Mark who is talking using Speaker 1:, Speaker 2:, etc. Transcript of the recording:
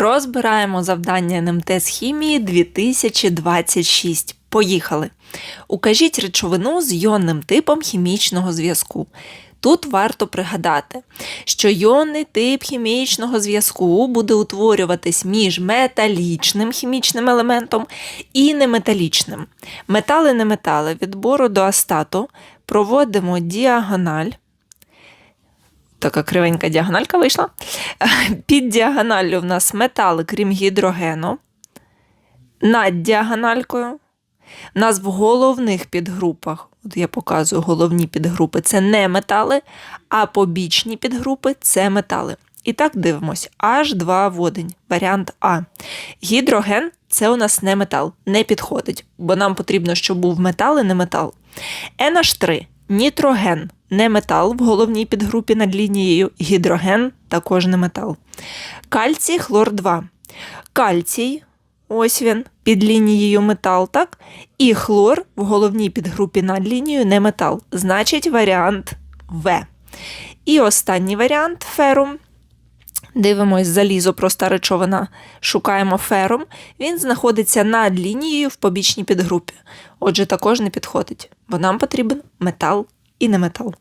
Speaker 1: Розбираємо завдання НМТ з хімії 2026. Поїхали. Укажіть речовину з йонним типом хімічного зв'язку. Тут варто пригадати, що йонний тип хімічного зв'язку буде утворюватись між металічним хімічним елементом і неметалічним. Метали неметали відбору до астату проводимо діагональ. Така кривенька діагональка вийшла. Під діагоналлю в нас метали, крім гідрогену. Над діагональкою. У нас в головних підгрупах, от я показую головні підгрупи, це не метали, а побічні підгрупи це метали. І так дивимось: H2 водень, варіант А. Гідроген це у нас не метал, не підходить, бо нам потрібно, щоб був метал і не метал. NH3 нітроген не метал в головній підгрупі над лінією, гідроген також не метал. Кальцій хлор 2. Кальцій, ось він, під лінією метал, так? І хлор в головній підгрупі над лінією не метал. Значить, варіант В. І останній варіант ферум. Дивимось залізо, проста речовина. Шукаємо ферум. Він знаходиться над лінією в побічній підгрупі. Отже, також не підходить, бо нам потрібен метал і не метал.